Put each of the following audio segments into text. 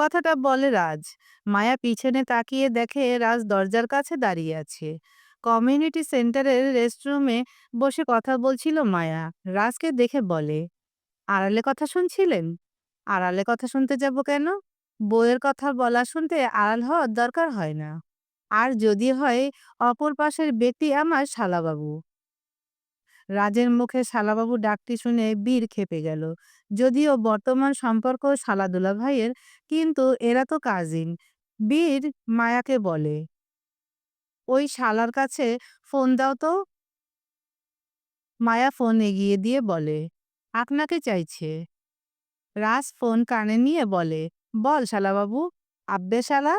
কথাটা বলে রাজ। মায়া পিছনে তাকিয়ে দেখে রাজ দরজার কাছে দাঁড়িয়ে আছে। কমিউনিটি সেন্টারের রেস্টরুমে বসে কথা বলছিল মায়া। রাজকে দেখে বলে, আড়ালে কথা শুনছিলেন? আড়ালে কথা শুনতে যাব কেন? বইয়ের কথা বলা শুনতে আড়াল হওয়ার দরকার হয় না। আর যদি হয়, অপর পাশের ব্যক্তি আমার শালাবাবু। রাজের মুখে শালাবাবু ডাকটি শুনে বীর খেপে গেল। যদিও বর্তমান সম্পর্ক শালাদুলা ভাইয়ের, কিন্তু এরা তো কাজিন বীর মায়াকে বলে। ওই শালার কাছে ফোন দাও তো। মায়া ফোন এগিয়ে দিয়ে বলে, আপনাকে চাইছে। রাজ ফোন কানে নিয়ে বলে, বল শালাবাবু, আব্বে শালা?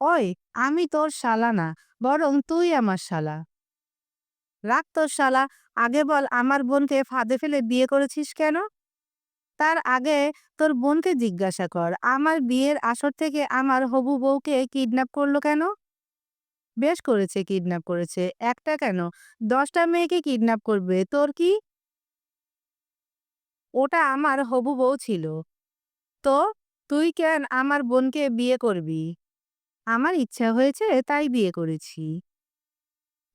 ওই, আমি তোর শালা না, বরং তুই আমার শালা। রাখ তোর শালা, আগে বল আমার বোনকে ফাঁদে ফেলে বিয়ে করেছিস কেন? তার আগে তোর বোনকে জিজ্ঞাসা কর, আমার বিয়ের আসর থেকে আমার হবু বউকে কিডন্যাপ করল কেন? বেশ করেছে, কিডন্যাপ করেছে। একটা কেন? দশটা মেয়েকে কিডন্যাপ করবে, তোর কি? ওটা আমার হবু বউ ছিল। তো তুই কেন আমার বোনকে বিয়ে করবি? আমার ইচ্ছা হয়েছে তাই বিয়ে করেছি।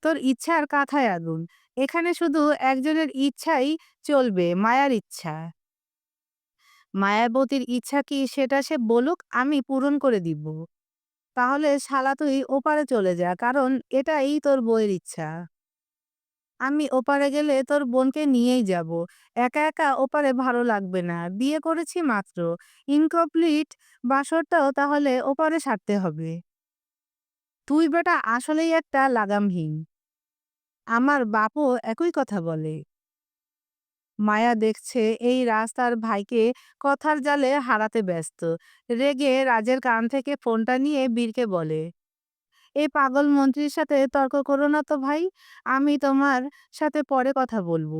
তোর ইচ্ছার কাথায় আগুন। এখানে শুধু একজনের ইচ্ছাই চলবে, মায়ার ইচ্ছা। মায়াবতীর ইচ্ছা কি সেটা সে বলুক, আমি পূরণ করে দিব। তাহলে শালা তুই ওপারে চলে যা, কারণ এটাই তোর বইয়ের ইচ্ছা। আমি ওপারে গেলে তোর বোনকে নিয়েই যাব। একা একা ওপারে ভালো লাগবে না। বিয়ে করেছি মাত্র। ইনকমপ্লিট বাসরটাও তাহলে ওপারে সারতে হবে। তুই বেটা আসলেই একটা লাগামহীন। আমার বাপও একই কথা বলে। মায়া দেখছে এই রাজ তার ভাইকে কথার জালে হারাতে ব্যস্ত। রেগে রাজের কান থেকে ফোনটা নিয়ে বীরকে বলে এই পাগল মন্ত্রীর সাথে তর্ক করো না তো ভাই, আমি তোমার সাথে পরে কথা বলব।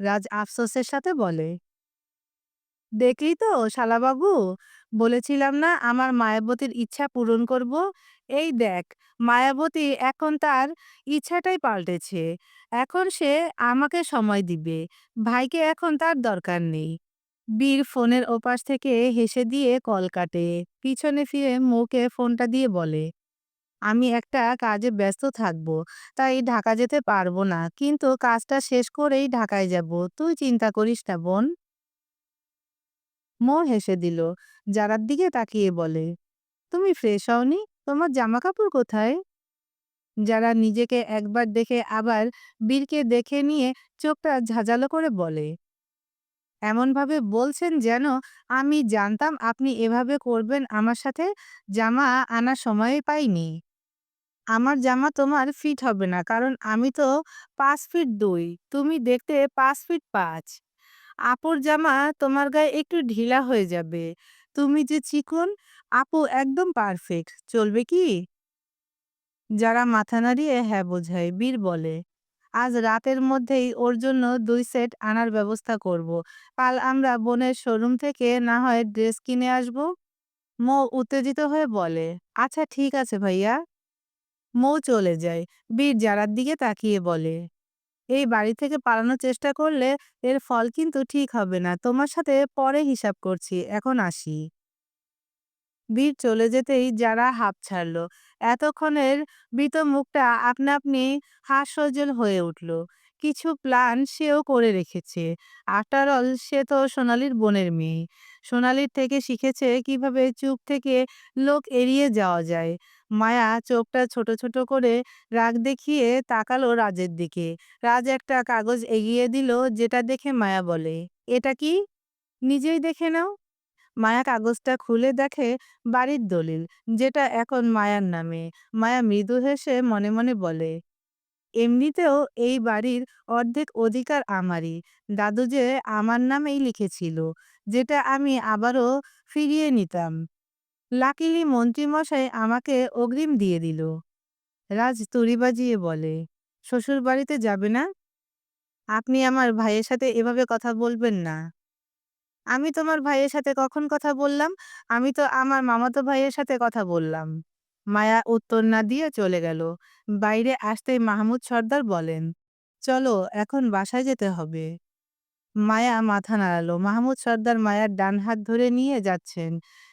রাজ আফসোসের সাথে বলে দেখলি তো শালাবাবু? বলেছিলাম না, আমার মায়াবতীর ইচ্ছা পূরণ করব? এই দেখ, মায়াবতী এখন তার ইচ্ছাটাই পাল্টেছে। এখন সে আমাকে সময় দিবে, ভাইকে এখন তার দরকার নেই। বীর ফোনের ওপাশ থেকে হেসে দিয়ে কল কাটে, পিছনে ফিরে মুখে ফোনটা দিয়ে বলে, আমি একটা কাজে ব্যস্ত থাকব, তাই ঢাকা যেতে পারব না, কিন্তু কাজটা শেষ করেই ঢাকায় যাব, তুই চিন্তা করিস না বোন। মো হেসে দিল। যারার দিকে তাকিয়ে বলে, তুমি ফ্রেশ হওনি? তোমার জামা কাপড় কোথায়? যারা নিজেকে একবার দেখে আবার বীরকে দেখে নিয়ে চোখটা ঝাঁঝালো করে বলে, এমনভাবে বলছেন যেন আমি জানতাম আপনি এভাবে করবেন আমার সাথে। জামা আনার সময় পাইনি। আমার জামা তোমার ফিট হবে না, কারণ আমি তো পাঁচ ফিট দুই। তুমি দেখতে পাঁচ ফিট পাঁচ। আপুর জামা তোমার গায়ে একটু ঢিলা হয়ে যাবে। তুমি যে চিকন, আপু একদম পারফেক্ট চলবে কি? যারা মাথা নাড়িয়ে হ্যাঁ বোঝায়, বীর বলে। আজ রাতের মধ্যেই ওর জন্য দুই সেট আনার ব্যবস্থা করব। কাল আমরা বোনের শোরুম থেকে না হয় ড্রেস কিনে আসব। মৌ উত্তেজিত হয়ে বলে আচ্ছা ঠিক আছে ভাইয়া। মৌ চলে যায়। বীর যারার দিকে তাকিয়ে বলে এই বাড়ি থেকে পালানোর চেষ্টা করলে এর ফল কিন্তু ঠিক হবে না। তোমার সাথে পরে হিসাব করছি, এখন আসি। বীর চলে যেতেই যারা হাঁপ ছাড়ল। এতক্ষণের মৃত মুখটা আপনা আপনি হাস্যজ্জ্বল হয়ে উঠল। কিছু প্ল্যান সেও করে রেখেছে। আফটার অল সে তো সোনালির বোনের মেয়ে। সোনালির থেকে শিখেছে কীভাবে চুপ থেকে লোক এড়িয়ে যাওয়া যায়। মায়া চোখটা ছোট ছোট করে রাগ দেখিয়ে তাকালো রাজের দিকে। রাজ একটা কাগজ এগিয়ে দিল যেটা দেখে মায়া বলে, এটা কি? নিজেই দেখে নাও। মায়া কাগজটা খুলে দেখে বাড়ির দলিল, যেটা এখন মায়ার নামে। মায়া মৃদু হেসে মনে মনে বলে এমনিতেও এই বাড়ির অর্ধেক অধিকার আমারই। দাদু যে আমার নামেই লিখেছিল, যেটা আমি আবারও ফিরিয়ে নিতাম। লাকিলি মন্ত্রীমশাই আমাকে অগ্রিম দিয়ে দিল। রাজ তুড়ি বাজিয়ে বলে, শ্বশুর বাড়িতে যাবে না? আপনি আমার ভাইয়ের সাথে এভাবে কথা বলবেন না। আমি তোমার ভাইয়ের সাথে কখন কথা বললাম? আমি তো আমার মামাতো ভাইয়ের সাথে কথা বললাম। মায়া উত্তর না দিয়ে চলে গেল। বাইরে আসতেই মাহমুদ সর্দার বলেন, চলো, এখন বাসায় যেতে হবে। মায়া মাথা নাড়ালো। মাহমুদ সর্দার মায়ার ডান হাত ধরে নিয়ে যাচ্ছেন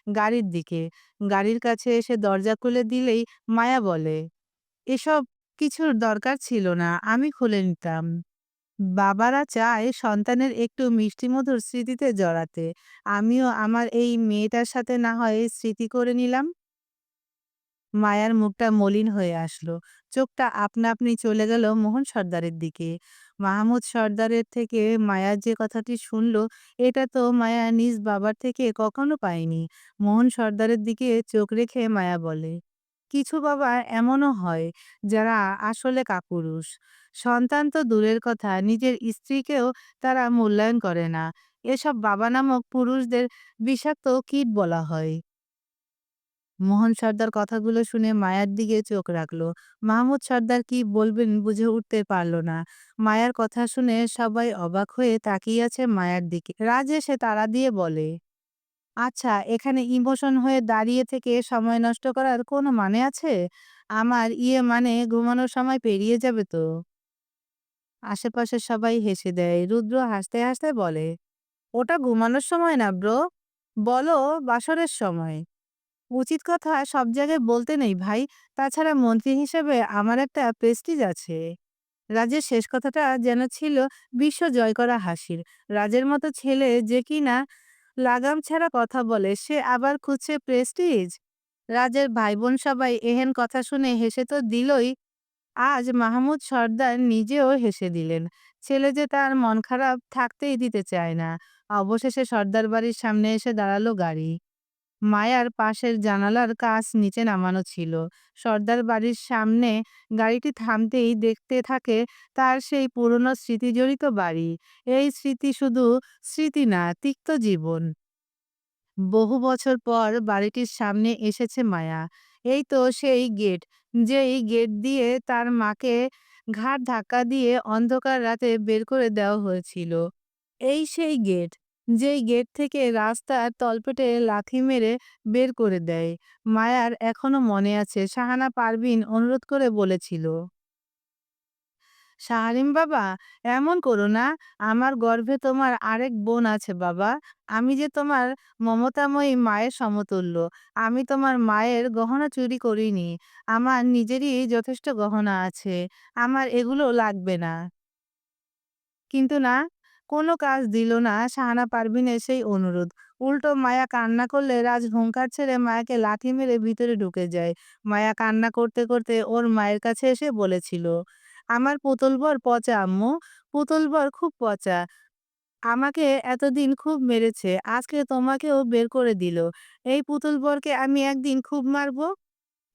গাড়ির দিকে। গাড়ির কাছে এসে দরজা খুলে দিলেই মায়া বলে, এসব কিছুর দরকার ছিল না, আমি খুলে নিতাম। বাবারা চায় সন্তানের একটু মিষ্টিমধুর স্মৃতিতে জড়াতে। আমিও আমার এই মেয়েটার সাথে না হয় স্মৃতি করে নিলাম। মায়ার মুখটা মলিন হয়ে আসলো। চোখটা আপনা আপনি চলে গেল মোহন সর্দারের দিকে। মাহমুদ সর্দারের থেকে মায়া যে কথাটি শুনলো, এটা তো মায়া নিজ বাবার থেকে কখনো পায়নি। মোহন সর্দারের দিকে চোখ রেখে মায়া বলে, কিছু বাবা এমনও হয় যারা আসলে কাপুরুষ। সন্তান তো দূরের কথা, নিজের স্ত্রীকেও তারা মূল্যায়ন করে না। এসব বাবা নামক পুরুষদের বিষাক্ত কীট বলা হয়। মোহন সর্দার কথাগুলো শুনে মায়ার দিকে চোখ রাখল। মাহমুদ সর্দার কি বলবেন বুঝে উঠতে পারল না। মায়ার কথা শুনে সবাই অবাক হয়ে তাকিয়ে আছে মায়ার দিকে। রাজ এসে তাড়া দিয়ে বলে আচ্ছা এখানে ইমোশন হয়ে দাঁড়িয়ে থেকে সময় নষ্ট করার কোনো মানে আছে? আমার ইয়ে মানে ঘুমানোর সময় পেরিয়ে যাবে তো? আশেপাশে সবাই হেসে দেয়। রুদ্র হাসতে হাসতে বলে, ওটা ঘুমানোর সময় না ব্রো? বলো, বাসরের সময়। উচিত কথা সব জায়গায় বলতে নেই, ভাই। তাছাড়া মন্ত্রী হিসেবে আমার একটা প্রেস্টিজ আছে। রাজের শেষ কথাটা যেন ছিল, বিশ্ব জয় করা হাসির। রাজের মতো ছেলে যে কিনা লাগাম ছাড়া কথা বলে, সে আবার খুঁজছে প্রেস্টিজ রাজের ভাই বোন সবাই এহেন কথা শুনে হেসে তো দিলই। আজ মাহমুদ সর্দার নিজেও হেসে দিলেন। ছেলে যে তার মন খারাপ থাকতেই দিতে চায় না। অবশেষে সর্দার বাড়ির সামনে এসে দাঁড়াল গাড়ি। মায়ার পাশের জানালার কাঁচ নিচে নামানো ছিল। সর্দার বাড়ির সামনে গাড়িটি থামতেই দেখতে থাকে তার সেই পুরনো স্মৃতিজড়িত বাড়ি। এই স্মৃতি শুধু স্মৃতি না, তিক্ত জীবন। বহু বছর পর বাড়িটির সামনে এসেছে মায়া। এই তো সেই গেট, যেই গেট দিয়ে তার মাকে ঘাড় ধাক্কা দিয়ে অন্ধকার রাতে বের করে দেওয়া হয়েছিল। এই সেই গেট যেই গেট থেকে রাস্তার তলপেটে লাথি মেরে বের করে দেয়। মায়ার এখনও মনে আছে, শাহানা পারভিন অনুরোধ করে বলেছিল। শাহালিম বাবা, এমন করো না, আমার গর্ভে তোমার আরেক বোন আছে বাবা। আমি যে তোমার মমতাময়ী মায়ের সমতুল্য, আমি তোমার মায়ের গহনা চুরি করিনি। আমার নিজেরই যথেষ্ট গহনা আছে, আমার এগুলো লাগবে না। কিন্তু না কোনো কাজ দিল না। শাহানা পারভিনের সেই অনুরোধ। উল্টো মায়া কান্না করলে রাজ হুঙ্কার ছেড়ে মায়াকে লাথি মেরে ভিতরে ঢুকে যায়। মায়া কান্না করতে করতে ওর মায়ের কাছে এসে বলেছিল, আমার পুতুল বর পচা, আম্মু। পুতুল বর খুব পচা। আমাকে এতদিন খুব মেরেছে। আজকে তোমাকেও বের করে দিল। এই পুতুল বরকে আমি একদিন খুব মারবো?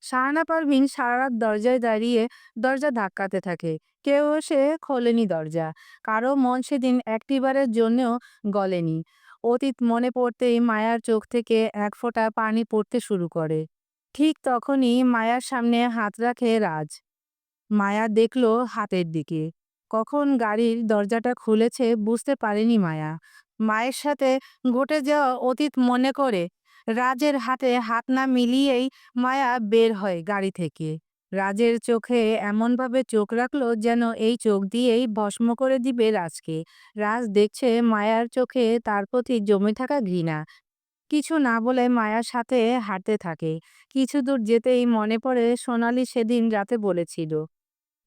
শাহানা পারভিন সারা রাত দরজায় দাঁড়িয়ে দরজা ধাক্কাতে থাকে। কেউ সে খোলেনি দরজা। কারও মন সেদিন একটিবারের জন্যও গলেনি। অতীত মনে পড়তেই মায়ার চোখ থেকে এক ফোঁটা পানি পড়তে শুরু করে। ঠিক তখনই মায়ার সামনে হাত রাখে রাজ। মায়া দেখল হাতের দিকে। কখন গাড়ির দরজাটা খুলেছে বুঝতে পারেনি মায়া। মায়ের সাথে ঘটে যাওয়া অতীত মনে করে রাজের হাতে হাত না মিলিয়েই মায়া বের হয় গাড়ি থেকে। রাজের চোখে এমনভাবে চোখ রাখল যেন এই চোখ দিয়েই ভস্ম করে দিবে রাজকে। রাজ দেখছে মায়ার চোখে তার প্রতি জমে থাকা ঘৃণা। কিছু না বলে মায়ার সাথে হাঁটতে থাকে। কিছু দূর যেতেই মনে পড়ে সোনালি সেদিন রাতে বলেছিল,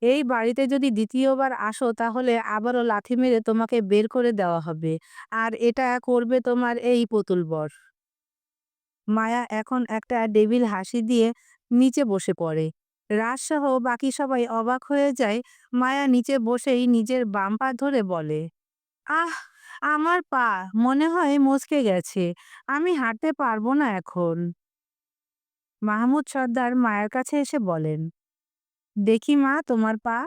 এই বাড়িতে যদি দ্বিতীয়বার আসো তাহলে আবারও লাথি মেরে তোমাকে বের করে দেওয়া হবে। আর এটা করবে তোমার এই পুতুল বর। মায়া এখন একটা ডেভিল হাসি দিয়ে নিচে বসে পড়ে। রাজসহ বাকি সবাই অবাক হয়ে যায়, মায়া নিচে বসেই নিজের বাম পা ধরে বলে, আহ, আমার পা, মনে হয় মচকে গেছে, আমি হাঁটতে পারব না এখন। মাহমুদ সর্দার মায়ের কাছে এসে বলেন, দেখি মা, তোমার পা।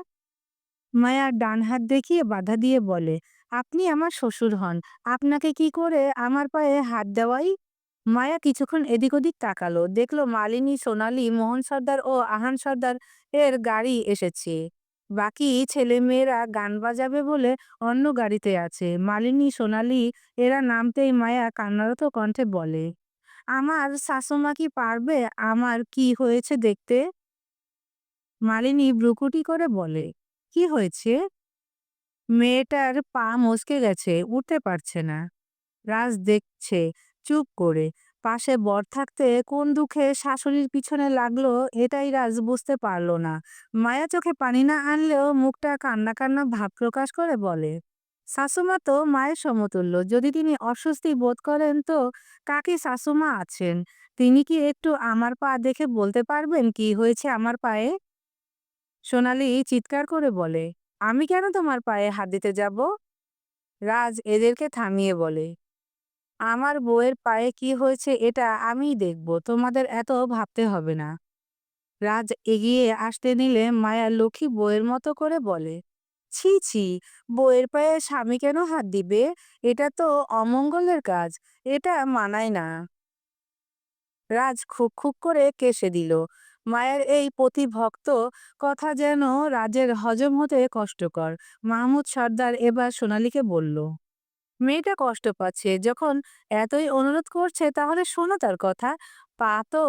মায়া ডান হাত দেখিয়ে বাধা দিয়ে বলে, আপনি আমার শ্বশুর হন, আপনাকে কি করে আমার পায়ে হাত দেওয়াই? মায়া কিছুক্ষণ এদিক ওদিক তাকালো, দেখল মালিনী, সোনালি, মোহন সর্দার ও আহান সর্দার এর গাড়ি এসেছে। বাকি ছেলে মেয়েরা গান বাজাবে বলে অন্য গাড়িতে আছে। মালিনী, সোনালি এরা নামতেই মায়া কান্নারত কণ্ঠে বলে, আমার শাশুমা কি পারবে? আমার কি হয়েছে দেখতে? মালিনী ব্রুকুটি করে বলে, কি হয়েছে? মেয়েটার পা মচকে গেছে, উঠতে পারছে না। রাজ দেখছে চুপ করে। পাশে বর থাকতে কোন দুঃখে শাশুড়ির পিছনে লাগল এটাই রাজ বুঝতে পারল না। মায়া চোখে পানি না আনলেও মুখটা কান্না কান্না ভাব প্রকাশ করে বলে, শাশুমা তো মায়ের সমতুল্য, যদি তিনি অস্বস্তি বোধ করেন তো কাকি শাশুমা আছেন। তিনি কি একটু আমার পা দেখে বলতে পারবেন কি হয়েছে আমার পায়ে? সোনালি চিৎকার করে বলে, আমি কেন তোমার পায়ে হাত দিতে যাব? রাজ এদেরকে থামিয়ে বলে আমার বউয়ের পায়ে কি হয়েছে এটা আমিই দেখব, তোমাদের এত ভাবতে হবে না। রাজ এগিয়ে আসতে নিলে মায়া লক্ষ্মী বউয়ের মতো করে বলে, ছি ছি, বউয়ের পায়ে স্বামী কেন হাত দিবে? এটা তো অমঙ্গলের কাজ, এটা মানায় না। রাজ খুব খুব করে কেসে দিল, মায়ের এই প্রতিভক্ত কথা যেন রাজের হজম হতে কষ্টকর। মাহমুদ সর্দার এবার সোনালীকে বলল মেয়েটা কষ্ট পাচ্ছে। যখন এতই অনুরোধ করছে, তাহলে শোনো তার কথা। পা তো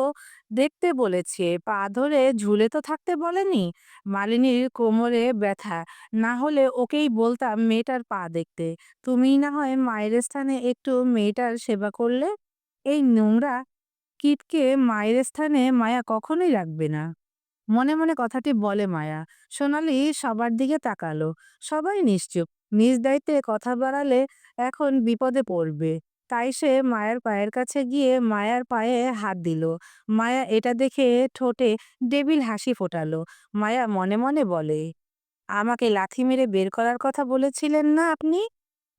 দেখতে বলেছে, পা ধরে ঝুলে তো থাকতে বলেনি। মালিনীর কোমরে ব্যথা। না হলে ওকেই বলতাম, মেয়েটার পা দেখতে। তুমিই না হয় মায়ের স্থানে একটু মেয়েটার সেবা করলে? এই নোংরা কীটকে মায়ের স্থানে মায়া কখনোই রাখবে না। মনে মনে কথাটি বলে মায়া। সোনালি সবার দিকে তাকালো। সবাই নিশ্চুপ। নিজ দায়িত্বে কথা বাড়ালে এখন বিপদে পড়বে। তাই সে মায়ের পায়ের কাছে গিয়ে মায়ার পায়ে হাত দিল। মায়া এটা দেখে ঠোঁটে ডেবিল হাসি ফোটালো। মায়া মনে মনে বলে, আমাকে লাথি মেরে বের করার কথা বলেছিলেন না আপনি?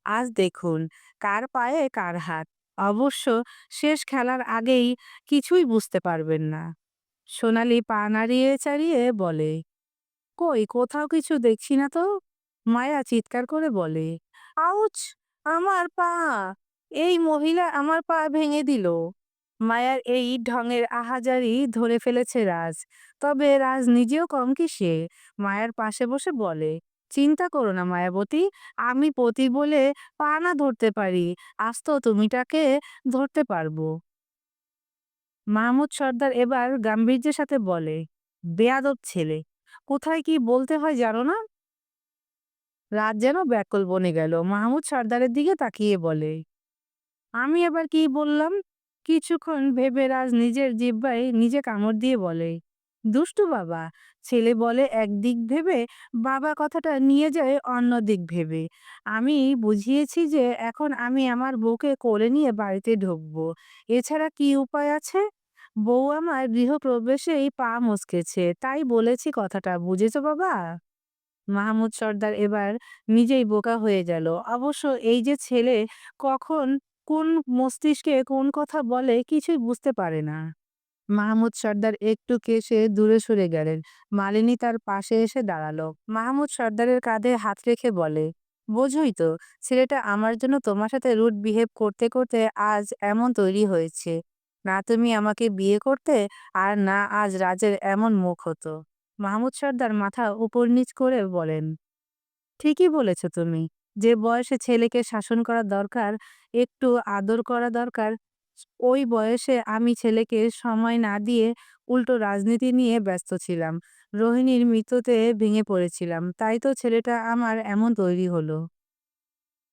আজ দেখুন, কার পায়ে কার হাত। অবশ্য শেষ খেলার আগেই কিছুই বুঝতে পারবেন না। সোনালি পা নাড়িয়ে চাড়িয়ে বলে, কই, কোথাও কিছু দেখছি না তো? মায়া চিৎকার করে বলে, আউচ! আমার পা, এই মহিলা আমার পা ভেঙে দিল। মায়ার এই ঢঙের আহাজারি ধরে ফেলেছে রাজ। তবে রাজ নিজেও কম কি সে? মায়ার পাশে বসে বলে, চিন্তা করো না মায়াবতী, আমি পতি বলে পা না ধরতে পারি। আজ তো তুমিটাকে ধরতে পারব। মাহমুদ সর্দার এবার গাম্ভীর্যের সাথে বলে, বেয়াদব ছেলে, কোথায় কি বলতে হয় জানো না? রাত যেন ব্যাকুল বনে গেল। মাহমুদ সর্দারের দিকে তাকিয়ে বলে, আমি আবার কি বললাম? কিছুক্ষণ ভেবে রাজ নিজের জিব্বায় নিজে কামড় দিয়ে বলে, দুষ্টু বাবা, ছেলে বলে এক দিক ভেবে বাবা কথাটা নিয়ে যায় অন্য দিক ভেবে। আমি বুঝিয়েছি যে এখন আমি আমার বউকে কোলে নিয়ে বাড়িতে ঢুকবো। এছাড়া কি উপায় আছে? বউ আমার গৃহপ্রবেশেই পা মচকেছে তাই বলেছি কথাটা, বুঝেছ বাবা? মাহমুদ সর্দার এবার নিজেই বোকা হয়ে গেল। অবশ্য এই যে ছেলে, কখন কোন মস্তিষ্কে কোন কথা বলে কিছুই বুঝতে পারে না। মাহমুদ সর্দার একটু কেসে দূরে সরে গেলেন। মালিনী তার পাশে এসে দাঁড়াল। মাহমুদ সর্দারের কাঁধে হাত রেখে বলে, বোঝই তো, ছেলেটা আমার জন্য তোমার সাথে রুট বিহেভ করতে করতে আজ এমন তৈরি হয়েছে। না তুমি আমাকে বিয়ে করতে, আর না আজ রাজের এমন মুখ হতো। মাহমুদ সর্দার মাথা উপর নিচ করে বলেন, ঠিকই বলেছ তুমি। যে বয়সে ছেলেকে শাসন করা দরকার, একটু আদর করা দরকার, ওই বয়সে আমি ছেলেকে সময় না দিয়ে উল্টো রাজনীতি নিয়ে ব্যস্ত ছিলাম। রোহিণীর মৃত্যুতে ভেঙে পড়েছিলাম। তাই তো ছেলেটা আমার এমন তৈরি হলো।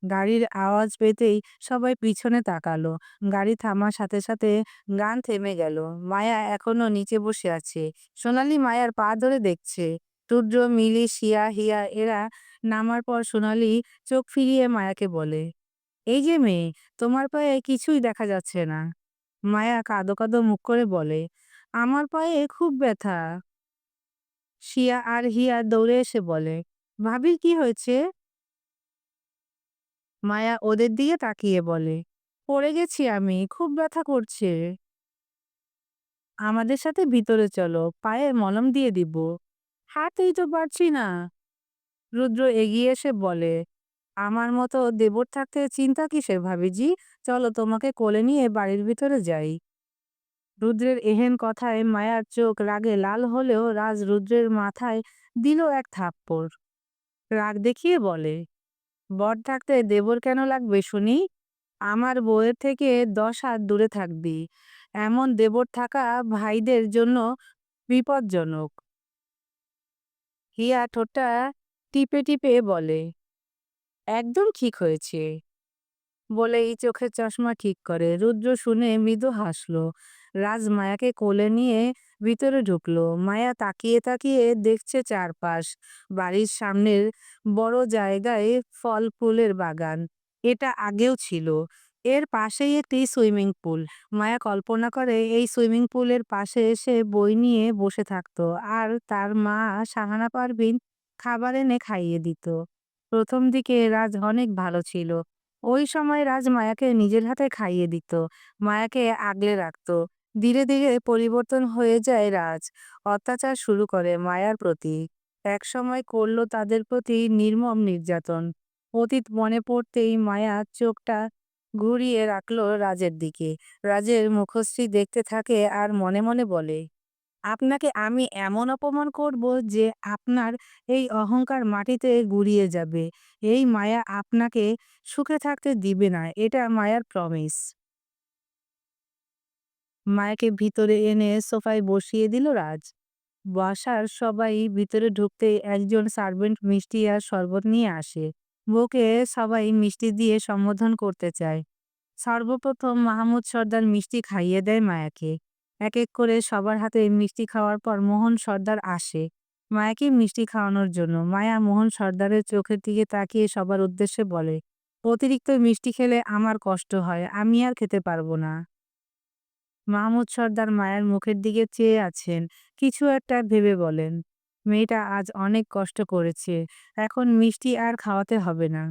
গাড়ির আওয়াজ পেতেই সবাই পিছনে তাকালো। গাড়ি থামার সাথে সাথে গান থেমে গেল। মায়া এখনও নিচে বসে আছে। সোনালি মায়ার পা ধরে দেখছে। রুদ্র মিলি, শিয়া, হিয়া, এরা নামার পর সোনালি চোখ ফিরিয়ে মায়াকে বলে, এই যে মেয়ে, তোমার পায়ে কিছুই দেখা যাচ্ছে না। মায়া কাঁদো কাঁদো মুখ করে বলে, আমার পায়ে খুব ব্যথা। শিয়া আর হিয়া দৌড়ে এসে বলে, ভাবির কি হয়েছে? মায়া ওদের দিকে তাকিয়ে বলে, পড়ে গেছি আমি, খুব ব্যথা করছে। আমাদের সাথে ভিতরে চলো, পায়ে মলম দিয়ে দিব। হাঁটতেই তো পারছি না। রুদ্র এগিয়ে এসে বলে, আমার মতো দেবর থাকতে চিন্তা কিসের ভাবিজি? চলো তোমাকে কোলে নিয়ে বাড়ির ভিতরে যাই। রুদ্রের এহেন কথায় মায়ার চোখ রাগে লাল হলেও রাজ রুদ্রের মাথায় দিল এক থাপ্পড়। রাগ দেখিয়ে বলে বর থাকতে দেবর কেন লাগবে শুনি? আমার বউয়ের থেকে দশ হাত দূরে থাকবি। এমন দেবর থাকা ভাইদের জন্য বিপজ্জনক। হিয়া ঠোঁটটা টিপে টিপে বলে, একদম ঠিক হয়েছে। বলেই চোখের চশমা ঠিক করে। রুদ্র শুনে মৃদু হাসলো। রাজ মায়াকে কোলে নিয়ে ভিতরে ঢুকলো। মায়া তাকিয়ে তাকিয়ে দেখছে চারপাশ। বাড়ির সামনের বড় জায়গায় ফল ফুলের বাগান। এটা আগেও ছিল। এর পাশেই একটি সুইমিং পুল। মায়া কল্পনা করে এই সুইমিং পুলের পাশে এসে বই নিয়ে বসে থাকতো আর তার মা সাহানা পারভিন খাবার এনে খাইয়ে দিত। প্রথম দিকে রাজ অনেক ভালো ছিল। ওই সময় রাজ মায়াকে নিজের হাতে খাইয়ে দিত। মায়াকে আগলে রাখতো। ধীরে ধীরে পরিবর্তন হয়ে যায় রাজ। অত্যাচার শুরু করে মায়ার প্রতি। একসময় করল তাদের প্রতি নির্মম নির্যাতন। অতীত মনে পড়তেই মায়া চোখটা ঘুরিয়ে রাখল রাজের দিকে। রাজের মুখশ্রী দেখতে থাকে আর মনে মনে বলে, আপনাকে আমি এমন অপমান করব যে আপনার এই অহংকার মাটিতে গুড়িয়ে যাবে। এই মায়া আপনাকে সুখে থাকতে দিবে না। এটা মায়ার প্রমিস মায়াকে ভিতরে এনে সোফায় বসিয়ে দিল রাজ। বাসার সবাই ভিতরে ঢুকতেই একজন সার্ভেন্ট মিষ্টি আর শরবত নিয়ে আসে। বউকে সবাই মিষ্টি দিয়ে সম্বোধন করতে চায়। সর্বপ্রথম মাহমুদ সর্দার মিষ্টি খাইয়ে দেয় মায়াকে। এক এক করে সবার হাতে মিষ্টি খাওয়ার পর মোহন সর্দার আসে মায়াকে মিষ্টি খাওয়ানোর জন্য। মায়া মোহন সর্দারের চোখের দিকে তাকিয়ে সবার উদ্দেশ্যে বলে, অতিরিক্ত মিষ্টি খেলে আমার কষ্ট হয়, আমি আর খেতে পারব না। মাহমুদ সর্দার মায়ের মুখের দিকে চেয়ে আছেন। কিছু একটা ভেবে বলেন। মেয়েটা আজ অনেক কষ্ট করেছে। এখন মিষ্টি আর খাওয়াতে হবে না।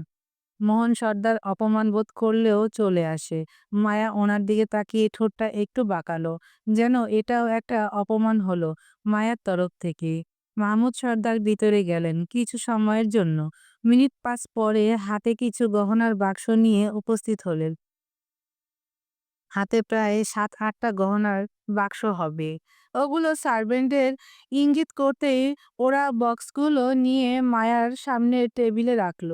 মোহন সর্দার অপমান বোধ করলেও চলে আসে। মায়া ওনার দিকে তাকিয়ে ঠোঁটটা একটু বাঁকালো। যেন এটাও একটা অপমান হলো মায়ার তরফ থেকে। মাহমুদ সর্দার ভিতরে গেলেন কিছু সময়ের জন্য। মিনিট পাঁচ পরে হাতে কিছু গহনার বাক্স নিয়ে উপস্থিত হলেন। হাতে প্রায় সাত, আটটা গহনার বাক্স হবে। ওগুলো সার্ভেন্টের ইঙ্গিত করতেই ওরা বক্সগুলো নিয়ে মায়ার সামনে টেবিলে রাখল।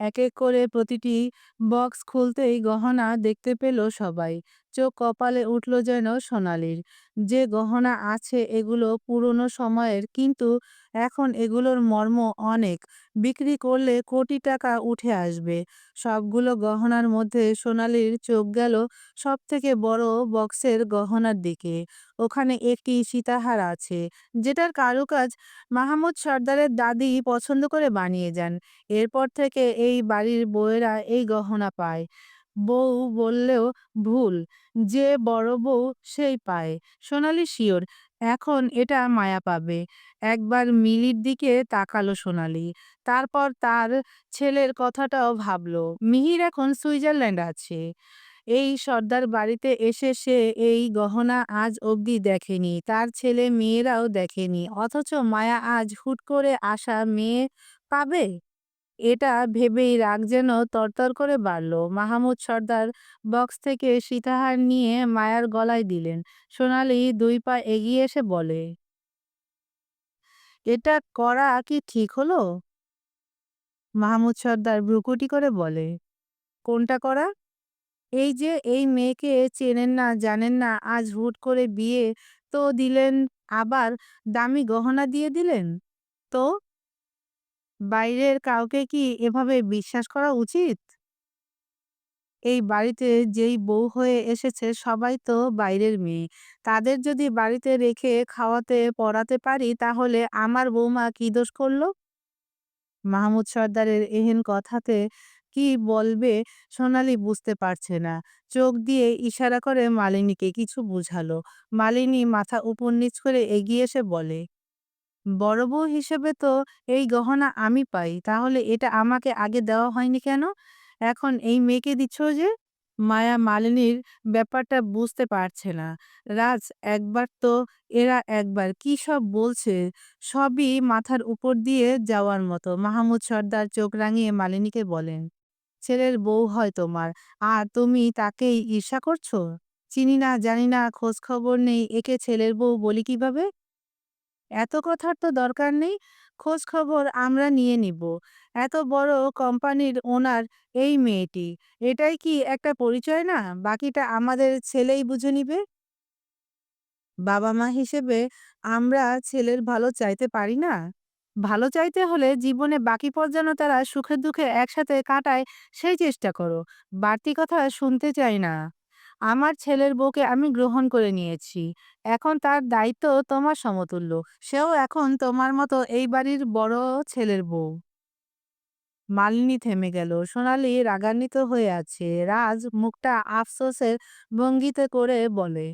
এক এক করে প্রতিটি বক্স খুলতেই গহনা দেখতে পেল সবাই। চোখ কপালে উঠল যেন সোনালির। যে গহনা আছে এগুলো পুরনো সময়ের কিন্তু এখন এগুলোর মর্ম অনেক। বিক্রি করলে কোটি টাকা উঠে আসবে। সবগুলো গহনার মধ্যে সোনালির চোখ গেল সব থেকে বড় বক্সের গহনার দিকে। ওখানে একটি সীতাহার আছে, যেটার কারুকাজ মাহমুদ সর্দারের দাদি পছন্দ করে বানিয়ে যান। এরপর থেকে এই বাড়ির বউয়েরা এই গহনা পায়। বউ বললেও ভুল, যে বড় বউ সেই পায়। সোনালি শিওর, এখন এটা মায়া পাবে। একবার মিলির দিকে তাকালো সোনালি, তারপর তার ছেলের কথাটাও ভাবলো, মিহির এখন সুইজারল্যান্ড আছে। এই সর্দার বাড়িতে এসে সে এই গহনা আজ অবধি দেখেনি, তার ছেলে মেয়েরাও দেখেনি, অথচ মায়া আজ হুট করে আসা মেয়ে পাবে? এটা ভেবেই রাগ যেন তরতর করে বাড়ল। মাহমুদ সর্দার বক্স থেকে সীতাহার নিয়ে মায়ার গলায় দিলেন। সোনালি দুই পা এগিয়ে এসে বলে, এটা করা কি ঠিক হলো? মাহমুদ সর্দার ভ্রুকুটি করে বলে, কোনটা করা? এই যে এই মেয়েকে চেনেন না, জানেন না, আজ হুট করে বিয়ে তো দিলেন, আবার দামি গহনা দিয়ে দিলেন? তো বাইরের কাউকে কি এভাবে বিশ্বাস করা উচিত? এই বাড়িতে যেই বউ হয়ে এসেছে সবাই তো বাইরের মেয়ে। তাদের যদি বাড়িতে রেখে খাওয়াতে, পড়াতে পারি, তাহলে আমার বৌমা কি দোষ করল? মাহমুদ সর্দারের এহেন কথাতে কি বলবে সোনালি বুঝতে পারছে না। চোখ দিয়ে ইশারা করে মালিনীকে কিছু বুঝালো। মালিনী মাথা উপর নিচ করে এগিয়ে এসে বলে বড় বউ হিসেবে তো এই গহনা আমি পাই। তাহলে এটা আমাকে আগে দেওয়া হয়নি কেন? এখন এই মেয়েকে দিচ্ছ যে মায়া মালিনীর ব্যাপারটা বুঝতে পারছে না। রাজ, একবার তো এরা একবার কি সব বলছে? সবই মাথার উপর দিয়ে যাওয়ার মতো। মাহমুদ সর্দার চোখ রাঙিয়ে মালিনীকে বলেন, ছেলের বউ হয় তোমার। আর তুমি তাকেই ঈর্ষা করছ? চিনি না, জানি না, খোঁজ খবর নেই। একে ছেলের বউ বলি কীভাবে? এত কথার তো দরকার নেই, খোঁজ খবর আমরা নিয়ে নিব। এত বড় কোম্পানির ওনার এই মেয়েটি, এটাই কি একটা পরিচয় না? বাকিটা আমাদের ছেলেই বুঝে নিবে? বাবা মা হিসেবে আমরা ছেলের ভালো চাইতে পারি না। ভালো চাইতে হলে জীবনে বাকি পথ যেন তারা সুখে দুঃখে একসাথে কাটায়, সেই চেষ্টা করো। বাড়তি কথা শুনতে চাই না। আমার ছেলের বউকে আমি গ্রহণ করে নিয়েছি। এখন তার দায়িত্ব তোমার সমতুল্য। সেও এখন তোমার মতো এই বাড়ির বড় ছেলের বউ। মালিনী থেমে গেল। সোনালি রাগান্বিত হয়ে আছে। রাজ মুখটা আফসোসের ভঙ্গিতে করে বলে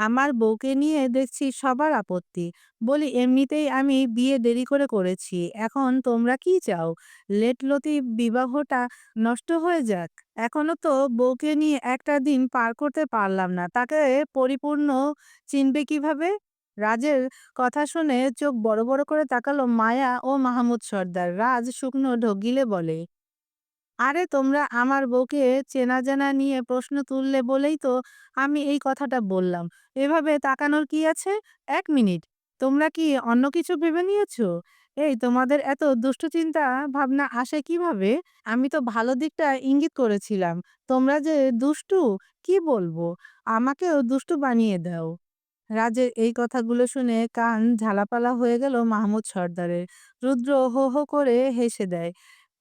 আমার বউকে নিয়ে দেখছি সবার আপত্তি। বলি, এমনিতেই আমি বিয়ে দেরি করে করেছি, এখন তোমরা কি চাও? লেটলতি বিবাহটা নষ্ট হয়ে যাক। এখনও তো বউকে নিয়ে একটা দিন পার করতে পারলাম না। তাকে পরিপূর্ণ চিনবে কীভাবে? রাজের কথা শুনে চোখ বড় বড় করে তাকালো মায়া ও মাহমুদ সর্দার। রাজ শুকনো ঢোক বলে আরে তোমরা আমার বউকে চেনা জানা নিয়ে প্রশ্ন তুললে বলেই তো আমি এই কথাটা বললাম। এভাবে তাকানোর কি আছে? এক মিনিট। তোমরা কি অন্য কিছু ভেবে নিয়েছো? এই তোমাদের এত দুষ্ট চিন্তা ভাবনা আসে কীভাবে? আমি তো ভালো দিকটা ইঙ্গিত করেছিলাম। তোমরা যে দুষ্টু, কি বলব? আমাকেও দুষ্টু বানিয়ে দাও। রাজের এই কথাগুলো শুনে কান ঝালাপালা হয়ে গেল মাহমুদ সর্দারের। রুদ্র হো হো করে হেসে দেয়।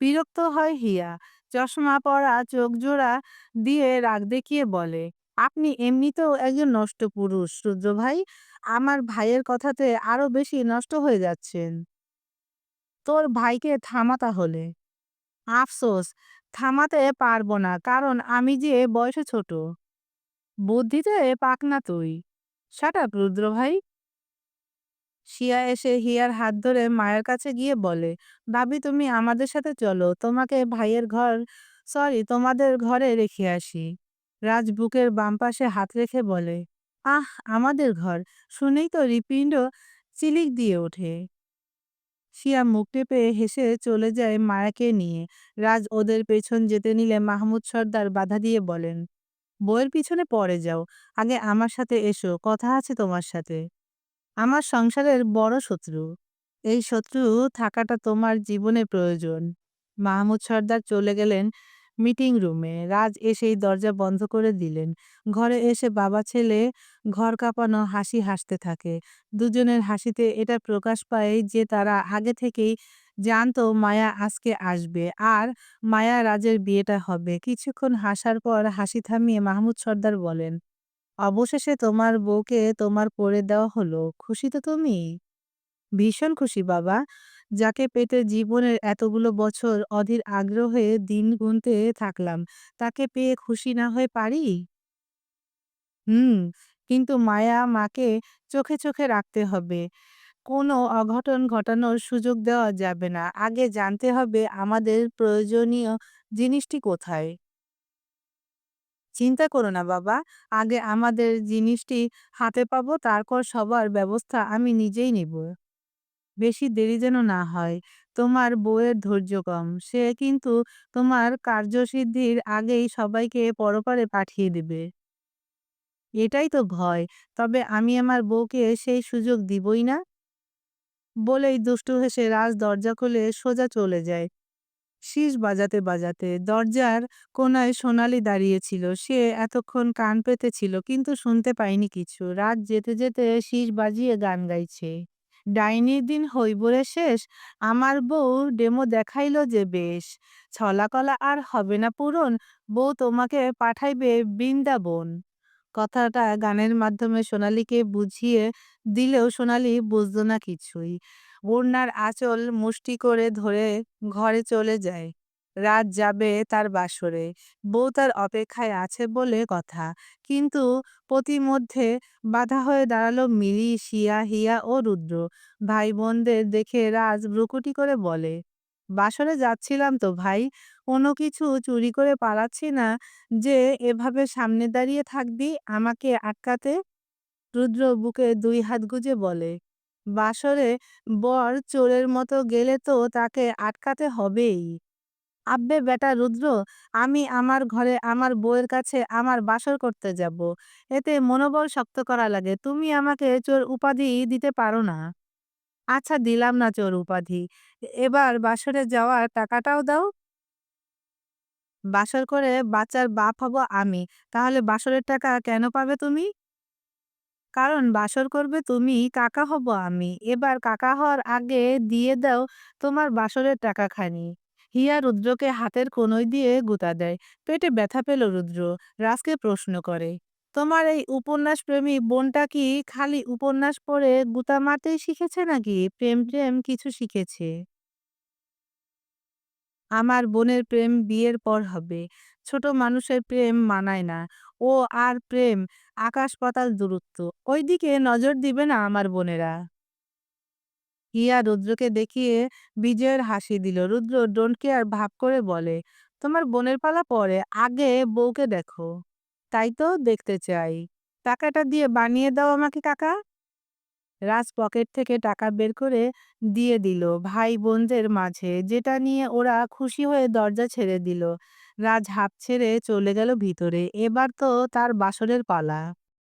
বিরক্ত হয় হিয়া। চশমা পরা চোখজোড়া দিয়ে রাগ দেখিয়ে বলে, "আপনি এমনিতেও একজন নষ্ট পুরুষ, রুদ্র ভাই। আমার ভাইয়ের কথাতে আরও বেশি নষ্ট হয়ে যাচ্ছেন। তোর ভাইকে থামা তাহলে।" আফসোস, থামাতে পারব না কারণ আমি যে বয়সে ছোট। বুদ্ধিতে পাকনা তুই। শাট আপ রুদ্র ভাই। শিয়া এসে হিয়ার হাত ধরে মায়ের কাছে গিয়ে বলে, "ভাবি তুমি আমাদের সাথে চলো। তোমাকে ভাইয়ের ঘর সরি তোমাদের ঘরে রেখে আসি।" রাজ বুকের বাম পাশে হাত রেখে বলে, "আহ! আমাদের ঘর।" শুনেই তো হৃৎপিণ্ড চিলিক দিয়ে ওঠে। শিয়া মুখ টেপে হেসে চলে যায় মায়াকে নিয়ে। রাজ ওদের পেছন যেতে নিলে মাহমুদ সর্দার বাধা দিয়ে বলেন, বইয়ের পিছনে পরে যাও। আগে আমার সাথে এসো, কথা আছে তোমার সাথে।" আমার সংসারের বড় শত্রু। এই শত্রু থাকাটা তোমার জীবনে প্রয়োজন। মাহমুদ সর্দার চলে গেলেন মিটিং রুমে। রাজ এসেই দরজা বন্ধ করে দিলেন। ঘরে এসে বাবা ছেলে ঘর কাঁপানো হাসি হাসতে থাকে। দুজনের হাসিতে এটা প্রকাশ পায় যে তারা আগে থেকেই জানতো মায়া আজকে আসবে আর মায়া রাজের বিয়েটা হবে। কিছুক্ষণ হাসার পর হাসি থামিয়ে মাহমুদ সর্দার বলেন, অবশেষে তোমার বউকে তোমার করে দেওয়া হলো। খুশি তো তুমি? ভীষণ খুশি বাবা। যাকে পেতে জীবনের এতগুলো বছর অধীর আগ্রহে দিন গুনতে থাকলাম, তাকে পেয়ে খুশি না হয়ে পারি? হুম, কিন্তু মায়া মাকে চোখে, চোখে রাখতে হবে। কোনো অঘটন ঘটানোর সুযোগ দেওয়া যাবে না। আগে জানতে হবে আমাদের প্রয়োজনীয় জিনিসটি কোথায়। চিন্তা করো না বাবা। আগে আমাদের জিনিসটি হাতে পাবো, তারপর সবার ব্যবস্থা আমি নিজেই নিব। বেশি দেরি যেন না হয়। তোমার বউয়ের ধৈর্য কম। সে কিন্তু তোমার কার্যসিদ্ধির আগেই সবাইকে পরপারে পাঠিয়ে দেবে। এটাই তো ভয়। তবে আমি আমার বউকে সেই সুযোগ দিবই না। বলেই দুষ্টু হেসে রাজ দরজা খুলে সোজা চলে যায়। শিস বাজাতে বাজাতে দরজার কোনায় সোনালি দাঁড়িয়েছিল। সে এতক্ষণ কান পেতেছিল, কিন্তু শুনতে পায়নি কিছু। রাত যেতে যেতে শিস বাজিয়ে গান গাইছে। ডাইনির দিন হইবরে শেষ, আমার বউ ডেমো দেখাইলো যে বেশ। ছলাকলা আর হবে না পূরণ, বউ তোমাকে পাঠাইবে বৃন্দাবন। কথাটা গানের মাধ্যমে সোনালীকে বুঝিয়ে দিলেও সোনালী বুঝতো না কিছুই। ওড়নার আঁচল মুষ্টি করে ধরে ঘরে চলে যায়। রাত যাবে তার বাসরে। বউ তার অপেক্ষায় আছে বলে কথা। কিন্তু প্রতিমধ্যে বাধা হয়ে দাঁড়াল মিলি, শিয়া, হিয়া ও রুদ্র। ভাই বোনদের দেখে রাজ ভ্রুকুটি করে বলে, বাসরে যাচ্ছিলাম তো ভাই। কোনো কিছু চুরি করে পালাচ্ছি না। যে এভাবে সামনে দাঁড়িয়ে থাকবি আমাকে আটকাতে? রুদ্র বুকে দুই হাত গুজে বলে বাসরে বর চোরের মতো গেলে তো তাকে আটকাতে হবেই। আব্বে বেটা রুদ্র, আমি আমার ঘরে আমার বউয়ের কাছে আমার বাসর করতে যাব। এতে মনোবল শক্ত করা লাগে। তুমি আমাকে চোর উপাধি দিতে পারো না। আচ্ছা দিলাম না চোর উপাধি। এবার বাসরে যাওয়ার টাকাটাও দাও। বাসর করে বাচ্চার বাপ হব আমি। তাহলে বাসরের টাকা কেন পাবে তুমি? কারণ বাসর করবে তুমি, কাকা হব আমি। এবার কাকা হওয়ার আগে দিয়ে দাও তোমার বাসরের টাকাখানি। হিয়া রুদ্রকে হাতের কনুই দিয়ে গুঁতা দেয়। পেটে ব্যথা পেল রুদ্র। রাজকে প্রশ্ন করে, তোমার এই উপন্যাসপ্রেমী বোনটা কি খালি উপন্যাস পড়ে গুঁতা মারতেই শিখেছে নাকি প্রেম-টেম কিছু শিখেছে? আমার বোনের প্রেম বিয়ের পর হবে। ছোট মানুষের প্রেম মানায় না। ও আর প্রেম আকাশ-পাতাল দূরত্ব। ওইদিকে নজর দিবে না আমার বোনেরা। হিয়া রুদ্রকে দেখিয়ে বিজয়ের হাসি দিল। রুদ্র ডোন্ট কেয়ার ভাব করে বলে, তোমার বোনের পালা পরে, আগে বউকে দেখো। তাই তো দেখতে চাই। টাকাটা দিয়ে বানিয়ে দাও আমাকে কাকা। রাজ পকেট থেকে টাকা বের করে দিয়ে দিল ভাই বোনদের মাঝে যেটা নিয়ে ওরা খুশি হয়ে দরজা ছেড়ে দিল রাজ হাঁপ ছেড়ে চলে গেল ভিতরে। এবার তো তার বাসরের পালা।